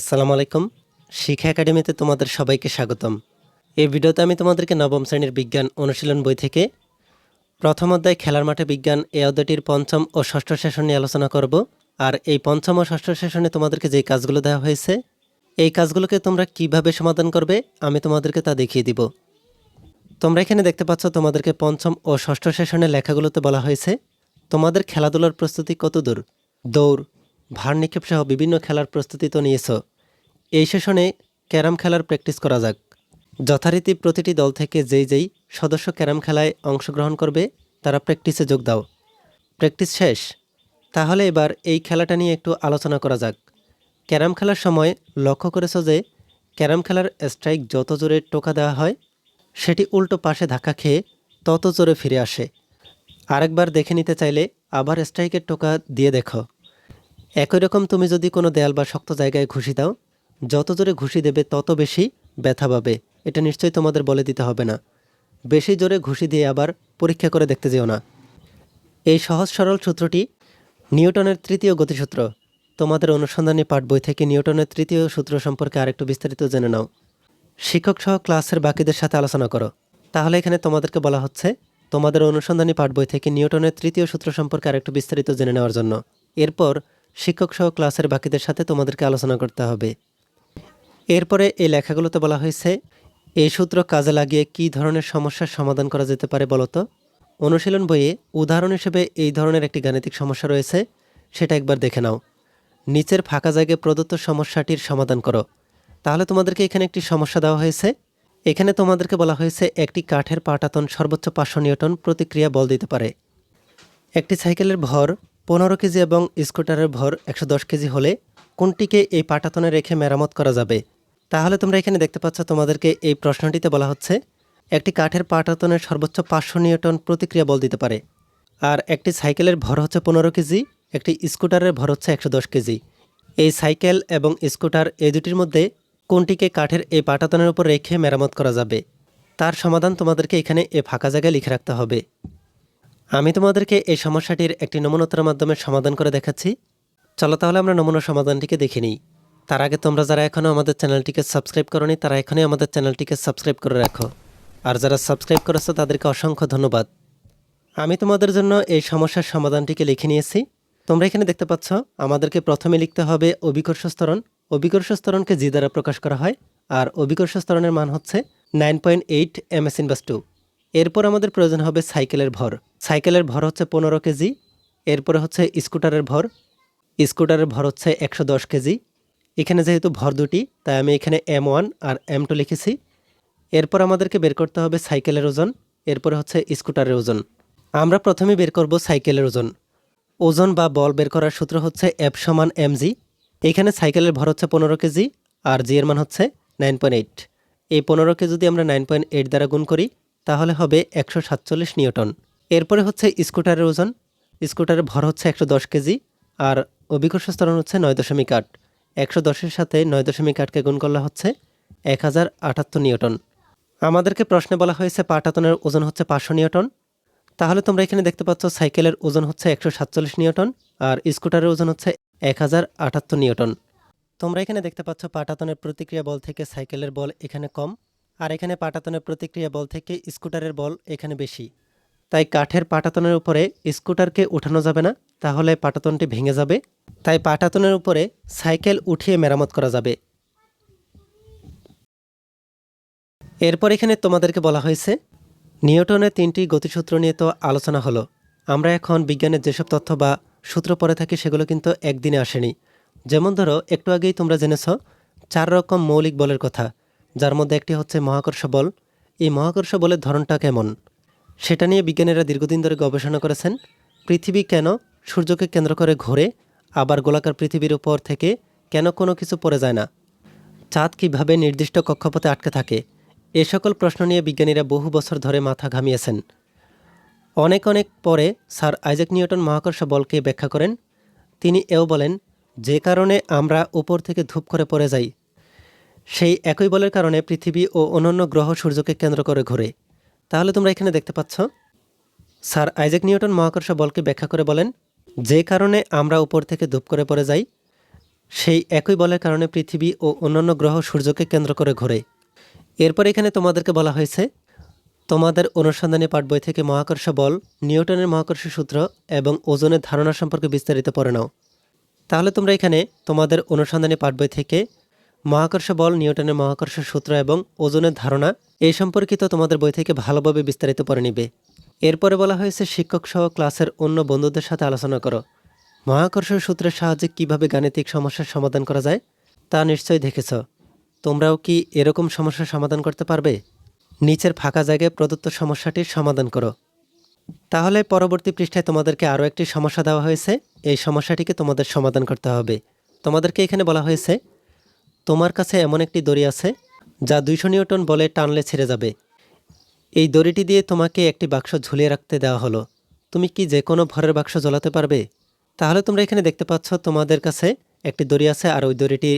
আসসালামু আলাইকুম। শিক্ষা একাডেমিতে তোমাদের সবাইকে স্বাগতম। এই ভিডিওতে আমি তোমাদেরকে নবম শ্রেণির বিজ্ঞান অনুশীলন বই থেকে প্রথম অধ্যায় খেলার মাঠে বিজ্ঞান এই অধ্যায়টির পঞ্চম ও ষষ্ঠ সেশন নিয়ে আলোচনা করব। আর এই পঞ্চম ও ষষ্ঠ সেশনে তোমাদেরকে যে কাজগুলো দেওয়া হয়েছে, এই কাজগুলোকে তোমরা কীভাবে সমাধান করবে, আমি তোমাদেরকে তা দেখিয়ে দিব। তোমরা এখানে দেখতে পাচ্ছ তোমাদেরকে পঞ্চম ও ষষ্ঠ সেশনের লেখাগুলোতে বলা হয়েছে, তোমাদের খেলাধুলার প্রস্তুতি কত দূর দৌড় ভার নিক্ষেপ সহ বিভিন্ন খেলার প্রস্তুতি তো নিয়েছ। এই সেশনে ক্যারাম খেলার প্র্যাকটিস করা যাক। যথারীতি প্রতিটি দল থেকে যেই যেই সদস্য ক্যারাম খেলায় অংশগ্রহণ করবে, তারা প্র্যাকটিসে যোগ দাও। প্র্যাকটিস শেষ। তাহলে এবার এই খেলাটা নিয়ে একটু আলোচনা করা যাক। ক্যারাম খেলার সময় লক্ষ্য করেছ যে, ক্যারাম খেলার স্ট্রাইক যত জোরে টোকা দেওয়া হয়, সেটি উল্টো পাশে ধাক্কা খেয়ে তত জোরে ফিরে আসে। আরেকবার দেখে নিতে চাইলে আবার স্ট্রাইকের টোকা দিয়ে দেখো। একই রকম তুমি যদি কোনো দেয়াল বা শক্ত জায়গায় ঘুষি দাও, যত জোরে ঘুষি দেবে তত বেশি ব্যথা পাবে। এটা নিশ্চয়ই তোমাদের বলে দিতে হবে না। বেশি জোরে ঘুষি দিয়ে আবার পরীক্ষা করে দেখতে যেও না। এই সহজ সরল সূত্রটি নিউটনের তৃতীয় গতিসূত্র। তোমাদের অনুসন্ধানী পাঠ বই থেকে নিউটনের তৃতীয় সূত্র সম্পর্কে আরেকটু বিস্তারিত জেনে নাও। শিক্ষক সহ ক্লাসের বাকিদের সাথে আলোচনা করো। তাহলে এখানে তোমাদেরকে বলা হচ্ছে, তোমাদের অনুসন্ধানী পাঠ বই থেকে নিউটনের তৃতীয় সূত্র সম্পর্কে আরেকটু বিস্তারিত জেনে নেওয়ার জন্য। এরপর শিক্ষক সহ ক্লাসের বাকিদের সাথে তোমাদেরকে আলোচনা করতে হবে। এরপরে এই লেখাগুলোতে বলা হয়েছে, এই সূত্র কাজে লাগিয়ে কী ধরনের সমস্যার সমাধান করা যেতে পারে বলতো অনুশীলন বইয়ে উদাহরণ হিসেবে এই ধরনের একটি গাণিতিক সমস্যা রয়েছে, সেটা একবার দেখে নাও। নিচের ফাঁকা জায়গায় প্রদত্ত সমস্যাটির সমাধান করো। তাহলে তোমাদেরকে এখানে একটি সমস্যা দেওয়া হয়েছে। এখানে তোমাদেরকে বলা হয়েছে, একটি কাঠের পাটাতন সর্বোচ্চ পাঁচশো নিউটন প্রতিক্রিয়া বল দিতে পারে। একটি সাইকেলের ভর পনেরো কেজি এবং স্কুটারের ভর একশো দশ কেজি হলে কোনটিকে এই পাটাতনে রেখে মেরামত করা যাবে? তাহলে তোমরা এখানে দেখতে পাচ্ছ তোমাদেরকে এই প্রশ্নটিতে বলা হচ্ছে, একটি কাঠের পাটাতনের সর্বোচ্চ পাঁচশো নিউটন প্রতিক্রিয়া বল দিতে পারে। আর একটি সাইকেলের ভর হচ্ছে পনেরো কেজি, একটি স্কুটারের ভর হচ্ছে একশো দশ কেজি। এই সাইকেল এবং স্কুটার এই দুটির মধ্যে কোনটিকে কাঠের এই পাটাতনের উপর রেখে মেরামত করা যাবে? তার সমাধান তোমাদেরকে এখানে এ ফাঁকা জায়গায় লিখে রাখতে হবে। আমি তোমাদেরকে এই সমস্যাটির একটি নমুনতার মাধ্যমে সমাধান করে দেখাচ্ছি। চলো তাহলে আমরা নমুনা সমাধানটিকে দেখে নিই। তার আগে তোমরা যারা এখনও আমাদের চ্যানেলটিকে সাবস্ক্রাইব করনি, তারা এখনই আমাদের চ্যানেলটিকে সাবস্ক্রাইব করে রাখো। আর যারা সাবস্ক্রাইব করেছ, তাদেরকে অসংখ্য ধন্যবাদ। আমি তোমাদের জন্য এই সমস্যার সমাধানটিকে লিখে নিয়েছি। তোমরা এখানে দেখতে পাচ্ছ, আমাদেরকে প্রথমে লিখতে হবে অভিকর্ষ স্তরণ। অভিকর্ষ স্তরণকে জি দ্বারা প্রকাশ করা হয়, আর অভিকর্ষ স্তরণের মান হচ্ছে nine point eight M S inverse two এরপর আমাদের প্রয়োজন হবে সাইকেলের ভর। সাইকেলের ভর হচ্ছে পনেরো কেজি, এরপরে হচ্ছে স্কুটারের ভর। স্কুটারের ভর হচ্ছে একশো দশ কেজি। এখানে যেহেতু ভর দুটি, তাই আমি এখানে এম ওয়ান আর এম টু লিখেছি। এরপর আমাদেরকে বের করতে হবে সাইকেলের ওজন, এরপরে হচ্ছে স্কুটারের ওজন। আমরা প্রথমে বের করব সাইকেলের ওজন। ওজন বা বল বের করার সূত্র হচ্ছে এফ সমান এম জি। এখানে সাইকেলের ভর হচ্ছে পনেরো কেজি, আর জি এর মান হচ্ছে নাইন পয়েন্ট এইট। এই পনেরোকে যদি আমরা নাইন পয়েন্ট এইট দ্বারা গুণ করি, তাহলে হবে একশো সাতচল্লিশ নিউটন। এরপরে হচ্ছে স্কুটারের ওজন। স্কুটারের ভর হচ্ছে একশো দশ কেজি আর অভিকর্ষ স্তরণ হচ্ছে নয় দশমিক আট। একশো দশের সাথে নয় দশমিক আটকে গুণ করলে হচ্ছে এক হাজার আটাত্তর নিউটন। আমাদেরকে প্রশ্নে বলা হয়েছে পাটাতনের ওজন হচ্ছে পাঁচশো নিউটন। তাহলে তোমরা এখানে দেখতে পাচ্ছ সাইকেলের ওজন হচ্ছে একশো সাতচল্লিশ নিউটন আর স্কুটারের ওজন হচ্ছে এক হাজার আটাত্তর নিউটন। তোমরা এখানে দেখতে পাচ্ছ পাটাতনের প্রতিক্রিয়া বল থেকে সাইকেলের বল এখানে কম আর এখানে পাটাতনের প্রতিক্রিয়া বল থেকে স্কুটারের বল এখানে বেশি। তাই কাঠের পাটাতনের উপরে স্কুটারকে উঠানো যাবে না, তাহলে পাটাতনটি ভেঙে যাবে। তাই পাটাতনের উপরে সাইকেল উঠিয়ে মেরামত করা যাবে। এরপর এখানে তোমাদেরকে বলা হয়েছে নিউটনের তিনটি গতিসূত্র নিয়ে তো আলোচনা হলো। আমরা এখন বিজ্ঞানের যেসব তথ্য বা সূত্র পড়ে থাকি সেগুলো কিন্তু একদিনে আসেনি। যেমন ধরো, একটু আগেই তোমরা জেনেছ, চার রকম মৌলিক বলের কথা, যার মধ্যে একটি হচ্ছে মহাকর্ষ বল। এই মহাকর্ষ বলের ধরনটা কেমন? সেটা নিয়ে বিজ্ঞানীরা দীর্ঘদিন ধরে গবেষণা করেছেন, পৃথিবী কেন সূর্যকে কেন্দ্র করে ঘোরে, আবার গোলাকার পৃথিবীর উপর থেকে কেন কোনো কিছু পড়ে যায় না? চাঁদ কীভাবে নির্দিষ্ট কক্ষপথে আটকে থাকে? এ সকল প্রশ্ন নিয়ে বিজ্ঞানীরা বহু বছর ধরে মাথা ঘামিয়েছেন। অনেক অনেক পরে স্যার আইজাক নিউটন মহাকর্ষ বলকে ব্যাখ্যা করেন। তিনি এও বলেন, যে কারণে আমরা উপর থেকে ধূপ করে পড়ে যাই, সেই একই বলের কারণে পৃথিবী ও অন্যান্য গ্রহ সূর্যকে কেন্দ্র করে ঘোরে। তাহলে তোমরা এখানে দেখতে পাচ্ছ। স্যার আইজাক নিউটন মহাকর্ষ বলকে ব্যাখ্যা করে বলেন, যে কারণে আমরা উপর থেকে ধূপ করে পড়ে যাই, সেই একই বলের কারণে পৃথিবী ও অন্যান্য গ্রহ সূর্যকে কেন্দ্র করে ঘোরে। এরপর এখানে তোমাদেরকে বলা হয়েছে, তোমাদের অনুসন্ধানী পাঠ বই থেকে মহাকর্ষ বল, নিউটনের মহাকর্ষ সূত্র এবং ওজনের ধারণা সম্পর্কে বিস্তারিত পড়ে নাও। তাহলে তোমরা এখানে তোমাদের অনুসন্ধানী পাঠ বই থেকে মহাকর্ষ বল, নিউটনের মহাকর্ষ সূত্র এবং ওজনের ধারণা এই সম্পর্কিত তোমাদের বই থেকে ভালোভাবে বিস্তারিত পড়ে নিবে। এরপরে বলা হয়েছে, শিক্ষক সহ ক্লাসের অন্য বন্ধুদের সাথে আলোচনা করো। মহাকর্ষ সূত্রের সাহায্যে কীভাবে গাণিতিক সমস্যার সমাধান করা যায় তা নিশ্চয়ই দেখেছ। তোমরাও কি এরকম সমস্যার সমাধান করতে পারবে? নিচের ফাঁকা জায়গায় প্রদত্ত সমস্যাটির সমাধান করো। তাহলে পরবর্তী পৃষ্ঠায় তোমাদেরকে আরও একটি সমস্যা দেওয়া হয়েছে। এই সমস্যাটিকে তোমাদের সমাধান করতে হবে। তোমাদেরকে এখানে বলা হয়েছে তোমার কাছে এমন একটি দড়ি আছে যা দুইশো নিউটন বলে টানলে ছেড়ে যাবে। এই দড়িটি দিয়ে তোমাকে একটি বাক্স ঝুলিয়ে রাখতে দেওয়া হলো। তুমি কি যে কোনো ভরের বাক্স জ্বলাতে পারবে? তাহলে তোমরা এখানে দেখতে পাচ্ছ তোমাদের কাছে একটি দড়ি আছে আর ওই দড়িটি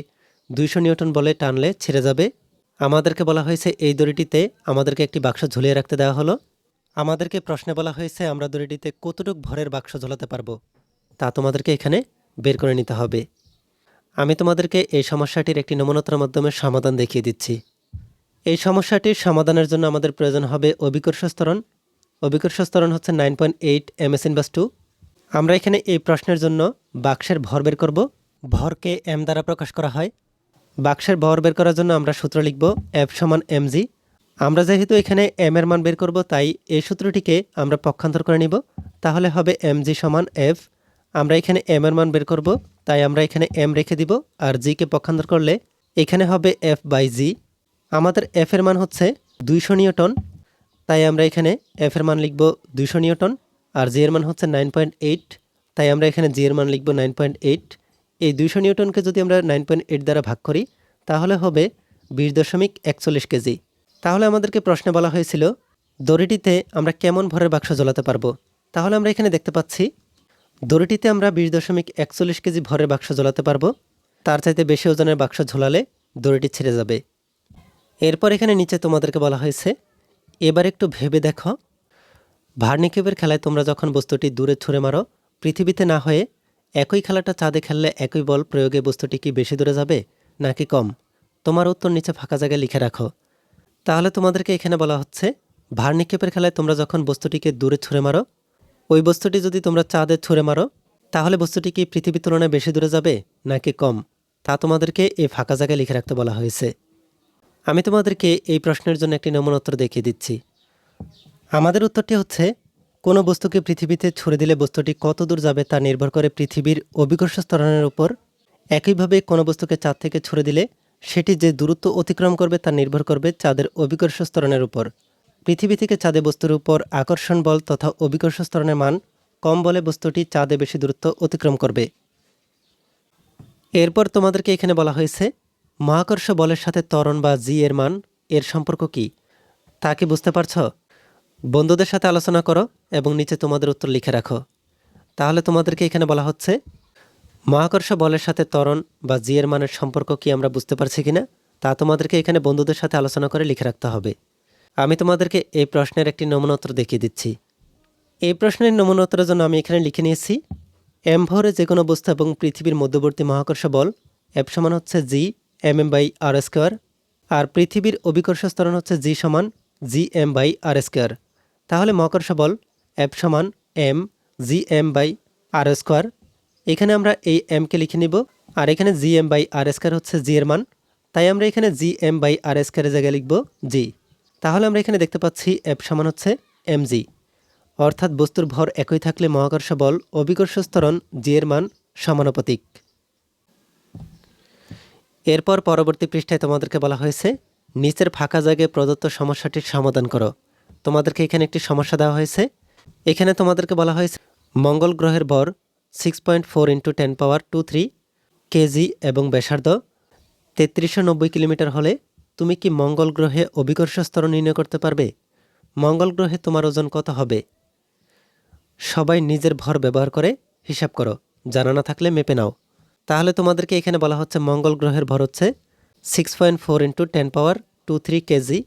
দুইশো নিউটন বলে টানলে ছেড়ে যাবে। আমাদেরকে বলা হয়েছে এই দড়িটিতে আমাদেরকে একটি বাক্স ঝুলিয়ে রাখতে দেওয়া হলো। আমাদেরকে প্রশ্নে বলা হয়েছে, আমরা দড়িটিতে কতটুক ভরের বাক্স ঝোলাতে পারব? তা তোমাদেরকে এখানে বের করে নিতে হবে। আমি তোমাদেরকে এই সমস্যাটির একটি নমুনতার মাধ্যমে সমাধান দেখিয়ে দিচ্ছি। এই সমস্যাটির সমাধানের জন্য আমাদের প্রয়োজন হবে অভিকর্ষ স্তরণ অভিকর্ষ স্তরণ হচ্ছে nine point eight M S inverse two. আমরা এখানে এই প্রশ্নের জন্য বাক্সের ভর বের করব। ভরকে এম দ্বারা প্রকাশ করা হয়। বাক্সের ভর বের করার জন্য আমরা সূত্র লিখব এফ সমান এম জি। আমরা যেহেতু এখানে এম এর মান বের করব, তাই এই সূত্রটিকে আমরা পক্ষান্তর করে নিব। তাহলে হবে এম জি সমান এফ। আমরা এখানে এম এর মান বের করব। তাই আমরা এখানে এম রেখে দিব আর জিকে পক্ষান্তর করলে এখানে হবে এফ বাই জি আমাদের এফ এর মান হচ্ছে দুইশো নিউটন। তাই আমরা এখানে এফ এর মান লিখব দুইশো নিউটন আর জি এর মান হচ্ছে নাইন পয়েন্ট এইট তাই আমরা এখানে জি এর মান লিখব নাইন পয়েন্ট এইট এই দুইশো নিউটনকে যদি আমরা নাইন পয়েন্ট এইট দ্বারা ভাগ করি, তাহলে হবে বিশ দশমিক একচল্লিশ কেজি। তাহলে আমাদেরকে প্রশ্নে বলা হয়েছিল, দড়িটিতে আমরা কেমন ভরের বাক্স জ্বলাতে পারব? তাহলে আমরা এখানে দেখতে পাচ্ছি দড়িটিতে আমরা বিশ দশমিক একচল্লিশ কেজি ভরের বাক্স ঝোলাতে পারব। তার চাইতে বেশি ওজনের বাক্স ঝোলালে দড়িটি ছেড়ে যাবে। এরপর এখানে নিচে তোমাদেরকে বলা হয়েছে, এবার একটু ভেবে দেখো। ভার্নিকিউবের খেলায় তোমরা যখন বস্তুটি দূরে ছুঁড়ে মারো, পৃথিবীতে না হয়ে একই খেলাটা চাঁদে খেললে একই বল প্রয়োগে বস্তুটি কি বেশি দূরে যাবে নাকি কম? তোমার উত্তর নিচে ফাঁকা জায়গায় লিখে রাখো। তাহলে তোমাদেরকে এখানে বলা হচ্ছে ভার নিক্ষেপের খেলায় তোমরা যখন বস্তুটিকে দূরে ছুঁড়ে মারো ওই বস্তুটি যদি তোমরা চাঁদে ছুঁড়ে মারো, তাহলে বস্তুটি কি পৃথিবীর তুলনায় বেশি দূরে যাবে নাকি কম? তা তোমাদেরকে এই ফাঁকা জায়গায় লিখে রাখতে বলা হয়েছে। আমি তোমাদেরকে এই প্রশ্নের জন্য একটি নমুনা উত্তর দেখিয়ে দিচ্ছি। আমাদের উত্তরটি হচ্ছে, কোনো বস্তুকে পৃথিবীতে ছুড়ে দিলে বস্তুটি কত দূর যাবে তা নির্ভর করে পৃথিবীর অভিকর্ষ স্তরণের উপর। একইভাবে কোনো বস্তুকে চাঁদ থেকে ছুড়ে দিলে সেটি যে দূরত্ব অতিক্রম করবে তা নির্ভর করবে চাঁদের অভিকর্ষ স্তরণের উপর। পৃথিবী থেকে চাঁদে বস্তুর উপর আকর্ষণ বল তথা অভিকর্ষ স্তরণের মান কম বলে বস্তুটি চাঁদে বেশি দূরত্ব অতিক্রম করবে। এরপর তোমাদেরকে এখানে বলা হয়েছে, মহাকর্ষ বলের সাথে ত্বরণ বা জি এর মান, এর সম্পর্ক কি? তা কি বুঝতে পারছ? বন্ধুদের সাথে আলোচনা করো এবং নিচে তোমাদের উত্তর লিখে রাখো। তাহলে তোমাদেরকে এখানে বলা হচ্ছে, মহাকর্ষ বলের সাথে ত্বরণ বা জি এর মানের সম্পর্ক কি আমরা বুঝতে পারছি কিনা? তা তোমাদেরকে এখানে বন্ধুদের সাথে আলোচনা করে লিখে রাখতে হবে। আমি তোমাদেরকে এই প্রশ্নের একটি নমুনা উত্তর দেখিয়ে দিচ্ছি। এই প্রশ্নের নমুনা উত্তরের জন্য আমি এখানে লিখে নিয়েছি এম ভরে যে কোনো বস্তু এবং পৃথিবীর মধ্যবর্তী মহাকর্ষ বল এফ সমান হচ্ছে G, M M by R square, আর পৃথিবীর অভিকর্ষ স্তরণ হচ্ছে জি সমান G M by R square. তাহলে মহাকর্ষ বল এফ সমান M G M by R square. এখানে আমরা এই এমকে লিখে নিব, আর এখানে G M by R square হচ্ছে জি এর মান। তাই আমরা এখানে জি এম বাই আর স্কোয়ারের জায়গায় লিখব জি। তাহলে আমরা এখানে দেখতে পাচ্ছি এফ সমান হচ্ছে এম জি অর্থাৎ বস্তুর ভর একই থাকলে মহাকর্ষ বল অবিকর্ষ স্তরণ জি এর মান সমানুপাতিক। এরপর পরবর্তী পৃষ্ঠায় তোমাদেরকে বলা হয়েছে, নিচের ফাঁকা জায়গায় প্রদত্ত সমস্যাটির সমাধান করো। তোমাদেরকে এখানে একটি সমস্যা দেওয়া হয়েছে। এখানে তোমাদেরকে বলা হয়েছে, মঙ্গল গ্রহের ভর six point four into ten power two three KG এবং ব্যাসার্ধ তেত্রিশশো নব্বই কিলোমিটার হলে তুমি কি মঙ্গল গ্রহে অভিকর্ষ স্তর নির্ণয় করতে পারবে? মঙ্গল গ্রহে তোমার ওজন কত হবে? সবাই নিজের ভর ব্যবহার করে হিসাব করো। জানা না থাকলে মেপে নাও। তাহলে তোমাদেরকে এখানে বলা হচ্ছে মঙ্গল গ্রহের ভর হচ্ছে six point four into ten power two three KG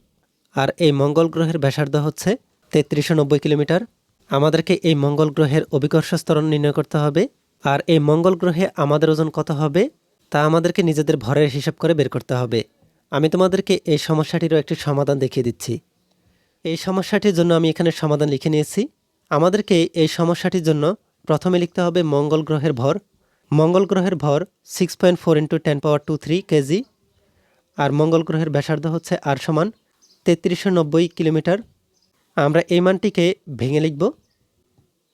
আর এই মঙ্গল গ্রহের ব্যাসার্ধ হচ্ছে তেত্রিশশো নব্বই কিলোমিটার। আমাদেরকে এই মঙ্গল গ্রহের অভিকর্ষ স্তরণ নির্ণয় করতে হবে। আর এই মঙ্গল গ্রহে আমাদের ওজন কত হবে? তা আমাদেরকে নিজেদের ভরের হিসাব করে বের করতে হবে। আমি তোমাদেরকে এই সমস্যাটিরও একটি সমাধান দেখিয়ে দিচ্ছি। এই সমস্যাটির জন্য আমি এখানে সমাধান লিখে নিয়েছি। আমাদেরকে এই সমস্যাটির জন্য প্রথমে লিখতে হবে মঙ্গল গ্রহের ভর। মঙ্গল গ্রহের ভর six point four into ten power two three KG আর মঙ্গল গ্রহের ব্যাসার্ধ হচ্ছে আর সমান তেত্রিশশো নব্বই কিলোমিটার। আমরা এই মানটিকে ভেঙে লিখব।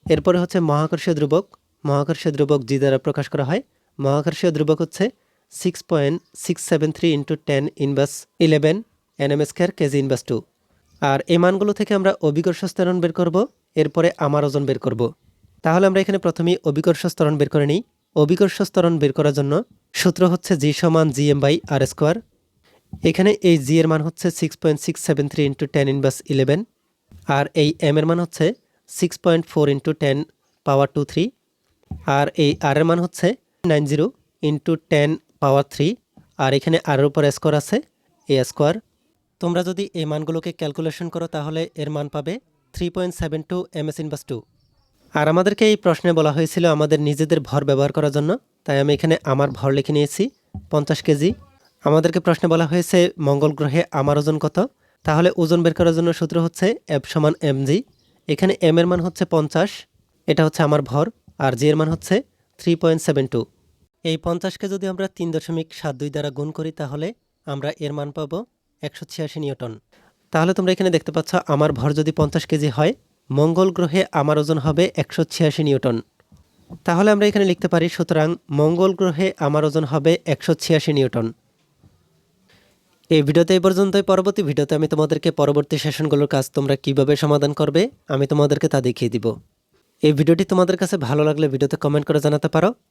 এরপরে হচ্ছে মহাকর্ষীয় ধ্রুবক। মহাকর্ষীয় ধ্রুবক জি দ্বারা প্রকাশ করা হয়। মহাকর্ষীয় ধ্রুবক হচ্ছে six point six seven three into ten inverse eleven NM square KG inverse two আর এই মানগুলো থেকে আমরা অভিকর্ষ স্তরণ বের করব, এরপরে আমার ওজন বের করব। তাহলে আমরা এখানে প্রথমেই অভিকর্ষ স্তরণ বের করে নিই। অভিকর্ষ স্তরণ বের করার জন্য সূত্র হচ্ছে জি সমান G M by R square. এখানে এই জি এর মান হচ্ছে six point six seven three into ten inverse eleven আর এই এম এর মান হচ্ছে six point four into ten power two three আর এই আর এর মান হচ্ছে nine zero into ten power three, আর এখানে আর এর উপর স্কোয়ার আছে, এ স্কোয়ার। তোমরা যদি এই মানগুলোকে ক্যালকুলেশন করো, তাহলে এর মান পাবে three point seven two M S inverse two. আর আমাদেরকে এই প্রশ্নে বলা হয়েছিল আমাদের নিজেদের ভর ব্যবহার করার জন্য, তাই আমি এখানে আমার ভর লিখে নিয়েছি, পঞ্চাশ কেজি। আমাদেরকে প্রশ্নে বলা হয়েছে, মঙ্গল গ্রহে আমার ওজন কত? তাহলে ওজন বের করার জন্য সূত্র হচ্ছে এফ সমান এম জি। এখানে এম এর মান হচ্ছে পঞ্চাশ, এটা হচ্ছে আমার ভর, আর জি এর মান হচ্ছে থ্রি পয়েন্ট সেভেন টু। এই পঞ্চাশকে যদি আমরা তিন দশমিক সাত দুই দ্বারা গুণ করি তাহলে আমরা এর মান পাবো একশো ছিয়াশি নিউটন। তাহলে তোমরা এখানে দেখতে পাচ্ছ আমার ভর যদি পঞ্চাশ কেজি হয়, মঙ্গল গ্রহে আমার ওজন হবে একশো ছিয়াশি নিউটন। তাহলে আমরা এখানে লিখতে পারি, সুতরাং মঙ্গল গ্রহে আমার ওজন হবে একশো ছিয়াশি নিউটন। এই ভিডিওতে এই পর্যন্তই। পরবর্তী ভিডিওতে আমি তোমাদেরকে পরবর্তী সেশনগুলোর কাজ তোমরা কীভাবে সমাধান করবে, আমি তোমাদেরকে তা দেখিয়ে দিব। এই ভিডিওটি তোমাদের কাছে ভালো লাগলে ভিডিওতে কমেন্ট করে জানাতে পারো।